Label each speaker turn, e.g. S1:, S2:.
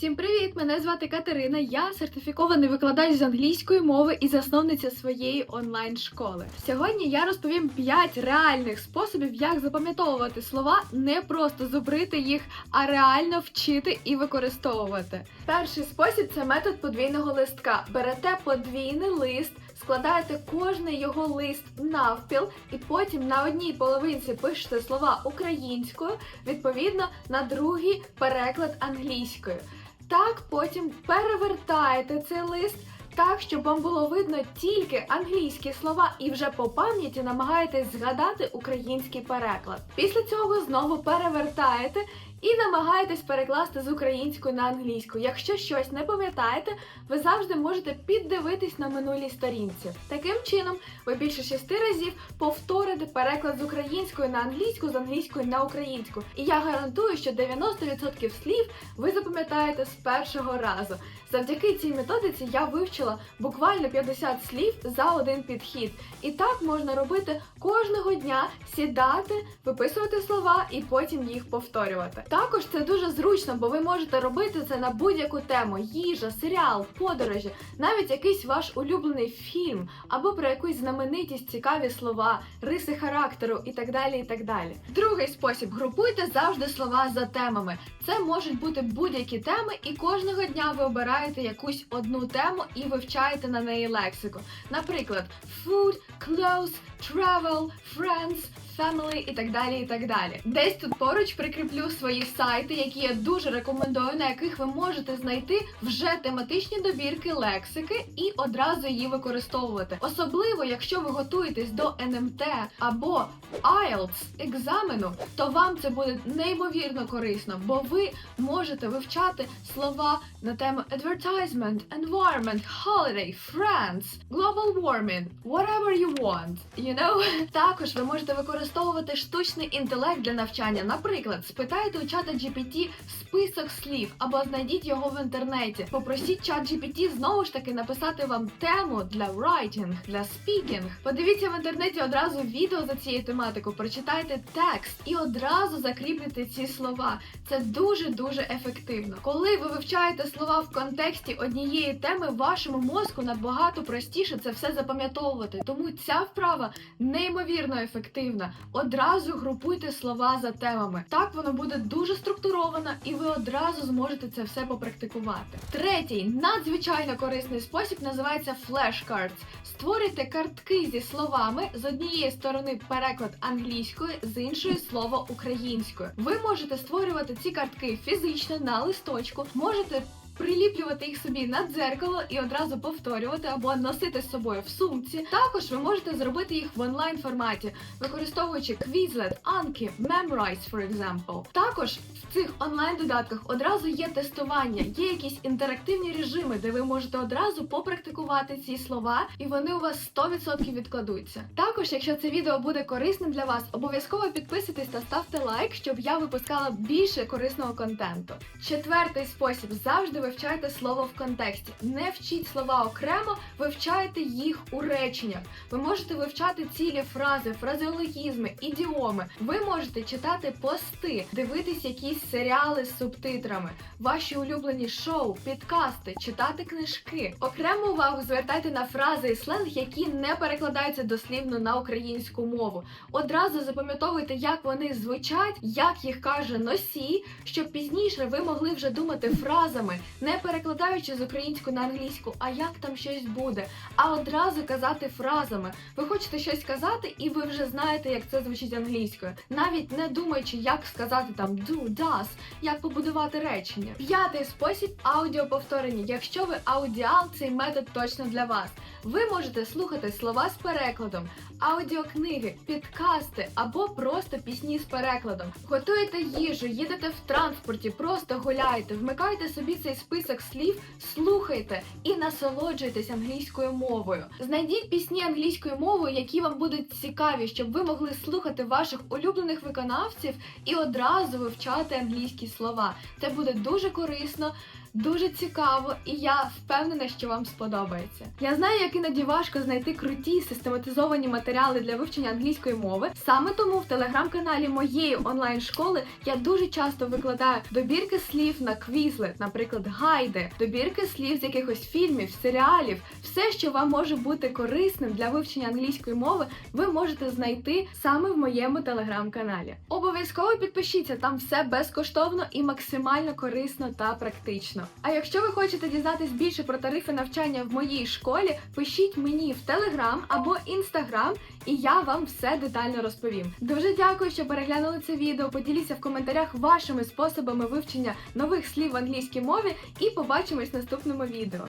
S1: Всім привіт! Мене звати Катерина. Я сертифікований викладач з англійської мови і засновниця своєї онлайн-школи. Сьогодні я розповім 5 реальних способів, як запам'ятовувати слова, не просто зубрити їх, а реально вчити і використовувати. Перший спосіб це метод подвійного листка. Берете подвійний лист. Складаєте кожний його лист навпіл, і потім на одній половинці пишете слова українською, відповідно на другий переклад англійською. Так потім перевертаєте цей лист так, щоб вам було видно тільки англійські слова, і вже по пам'яті намагаєтесь згадати український переклад. Після цього знову перевертаєте і намагаєтесь перекласти з української на англійську. Якщо щось не пам'ятаєте, ви завжди можете піддивитись на минулій сторінці. Таким чином, ви більше шести разів повторите переклад з української на англійську, з англійської на українську. І я гарантую, що 90% слів ви запам'ятаєте з першого разу. Завдяки цій методиці я вивчила буквально 50 слів за один підхід. І так можна робити кожного дня, сідати, виписувати слова і потім їх повторювати. Також це дуже зручно, бо ви можете робити це на будь-яку тему: їжа, серіал, подорожі, навіть якийсь ваш улюблений фільм, або про якусь знаменитість, цікаві слова, риси характеру і так далі. і так далі. Другий спосіб групуйте завжди слова за темами. Це можуть бути будь-які теми, і кожного дня ви обираєте якусь одну тему і вивчаєте на неї лексику. Наприклад, food, clothes, travel, friends, family і так далі. і так далі. Десь тут поруч прикріплю свої сайти, які я дуже рекомендую, на яких ви можете знайти вже тематичні добірки лексики і одразу її використовувати. Особливо, якщо ви готуєтесь до НМТ або IELTS екзамену, то вам це буде неймовірно корисно, бо ви можете вивчати слова на тему advertisement, environment, holiday, friends, global warming, whatever you want, you know? Також ви можете використовувати штучний інтелект для навчання. Наприклад, спитайте у чата GPT список слів або знайдіть його в інтернеті. Попросіть чат GPT знову ж таки написати вам тему для writing, для speaking. Подивіться в інтернеті одразу відео за цією тематикою, прочитайте текст і одразу закріплюйте ці слова. Це дуже дуже ефективно. Коли ви вивчаєте слова в контексті однієї теми, вашому мозку набагато простіше це все запам'ятовувати. Тому ця вправа неймовірно ефективна. Одразу групуйте слова за темами. Так воно буде дуже структуровано, і ви одразу зможете це все попрактикувати. Третій надзвичайно корисний спосіб називається flashcards. Створюйте картки зі словами з однієї сторони переклад англійською, з іншої слово українською. Ви можете створювати ці картки фізично на листочку, можете. Приліплювати їх собі на дзеркало і одразу повторювати або носити з собою в сумці. Також ви можете зробити їх в онлайн форматі, використовуючи Quizlet, Anki, Memrise, for example. Також в цих онлайн додатках одразу є тестування, є якісь інтерактивні режими, де ви можете одразу попрактикувати ці слова, і вони у вас 100% відкладуться. Також, якщо це відео буде корисним для вас, обов'язково підписуйтесь та ставте лайк, щоб я випускала більше корисного контенту. Четвертий спосіб завжди вивчайте слово в контексті. Не вчіть слова окремо, вивчайте їх у реченнях. Ви можете вивчати цілі фрази, фразеологізми, ідіоми. Ви можете читати пости, дивитись якісь серіали з субтитрами, ваші улюблені шоу, підкасти, читати книжки. Окрему увагу звертайте на фрази і сленг, які не перекладаються дослівно на українську мову. Одразу запам'ятовуйте, як вони звучать, як їх каже носій, щоб пізніше ви могли вже думати фразами, не перекладаючи з української на англійську, а як там щось буде, а одразу казати фразами. Ви хочете щось казати, і ви вже знаєте, як це звучить англійською, навіть не думаючи, як сказати там do, does, як побудувати речення. П'ятий спосіб аудіоповторення. Якщо ви аудіал, цей метод точно для вас. Ви можете слухати слова з перекладом, аудіокниги, підкасти або просто пісні з перекладом. Готуєте їжу, їдете в транспорті, просто гуляєте, вмикайте собі цей список слів, слухайте і насолоджуйтесь англійською мовою. Знайдіть пісні англійською мовою, які вам будуть цікаві, щоб ви могли слухати ваших улюблених виконавців і одразу вивчати англійські слова. Це буде дуже корисно. Дуже цікаво, і я впевнена, що вам сподобається. Я знаю, як іноді важко знайти круті систематизовані матеріали для вивчення англійської мови. Саме тому в телеграм-каналі моєї онлайн-школи я дуже часто викладаю добірки слів на Quizlet, наприклад, гайди, добірки слів з якихось фільмів, серіалів, все, що вам може бути корисним для вивчення англійської мови, ви можете знайти саме в моєму телеграм-каналі. Обов'язково підпишіться, там все безкоштовно і максимально корисно та практично. А якщо ви хочете дізнатись більше про тарифи навчання в моїй школі, пишіть мені в телеграм або інстаграм, і я вам все детально розповім. Дуже дякую, що переглянули це відео. Поділіться в коментарях вашими способами вивчення нових слів в англійській мові і побачимось в наступному відео.